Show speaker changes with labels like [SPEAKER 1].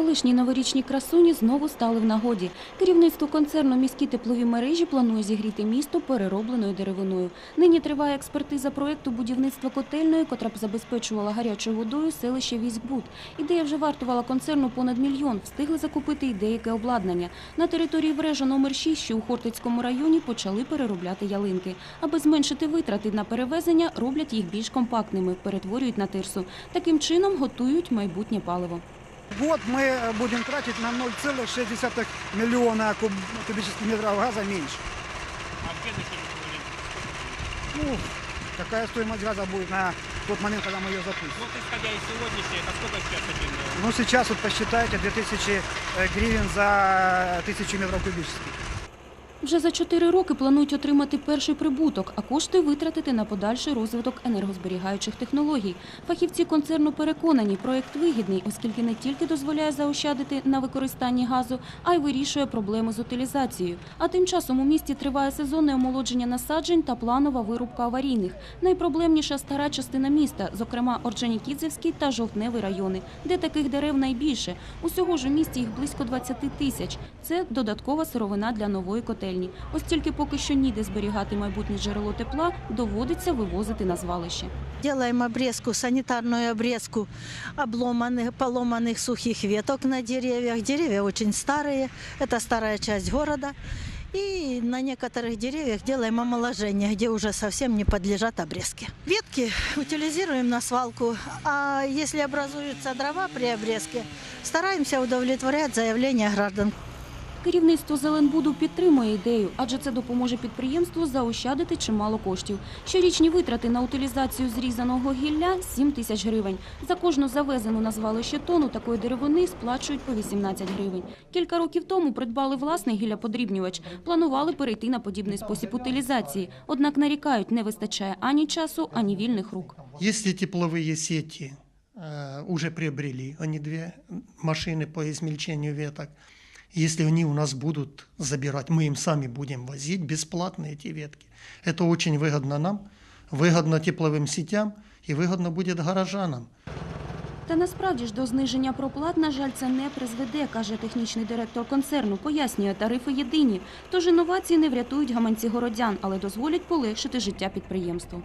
[SPEAKER 1] Колишні новорічні красуні знову стали в нагоді. Керівництво концерну міські теплові мережі планує зігріти місто переробленою деревиною. Нині триває експертиза проекту будівництва котельної, котра б забезпечувала гарячою водою селище Військбуд. Ідея вже вартувала концерну понад мільйон. Встигли закупити й деяке обладнання. На території врежа номер 6, що у Хортицькому районі, почали переробляти ялинки. Аби зменшити витрати на перевезення, роблять їх більш компактними, перетворюють на тирсу. Таким чином готують майбутнє паливо.
[SPEAKER 2] Год мы э, будем тратить на 0,6 миллиона куб- кубических метров газа меньше.
[SPEAKER 3] А где?
[SPEAKER 2] Ну, какая стоимость газа будет на тот момент, когда мы ее запустим?
[SPEAKER 3] Вот исходя из сегодняшней, это сколько сейчас один? э,
[SPEAKER 2] Ну, сейчас вот посчитайте 2000 э, гривен за 1000 метров кубических.
[SPEAKER 1] Вже за чотири роки планують отримати перший прибуток, а кошти витратити на подальший розвиток енергозберігаючих технологій. Фахівці концерну переконані, проект вигідний, оскільки не тільки дозволяє заощадити на використанні газу, а й вирішує проблеми з утилізацією. А тим часом у місті триває сезонне омолодження насаджень та планова вирубка аварійних. Найпроблемніша стара частина міста, зокрема Орджонікідзевський та Жовтневий райони, де таких дерев найбільше. Усього ж у місті їх близько 20 тисяч. Це додаткова сировина для нової котельні Ось тільки поки що ніде зберігати майбутнє джерело тепла, доводиться вивозити на звалище.
[SPEAKER 4] Делаем обрезку, санитарную обрезку обломанных, поломанных сухих веток на деревьях. Деревья очень старые, это старая часть города. И на некоторых деревьях делаем омоложение, где уже совсем не подлежат обрезке. Ветки утилизируем на свалку, а если образуются дрова при обрезке, стараемся удовлетворять заявления граждан.
[SPEAKER 1] Керівництво Зеленбуду підтримує ідею, адже це допоможе підприємству заощадити чимало коштів. Щорічні витрати на утилізацію зрізаного гілля – 7 тисяч гривень. За кожну завезену на звалище тонну такої деревини сплачують по 18 гривень. Кілька років тому придбали власний гілляподрібнювач. Планували перейти на подібний спосіб утилізації. Однак нарікають, не вистачає ані часу, ані вільних рук.
[SPEAKER 5] Если тепловые сети э, уже приобрели, они две машины по измельчению веток, если они у нас будут забирать, мы им сами будем возить бесплатно эти ветки. Это очень выгодно нам, выгодно тепловым сетям и выгодно будет горожанам.
[SPEAKER 1] Та насправді ж до зниження проплат, на жаль, це не призведе, каже технічний директор концерну. Пояснює, тарифи єдині. Тож інновації не врятують гаманці городян, але дозволять полегшити життя підприємству.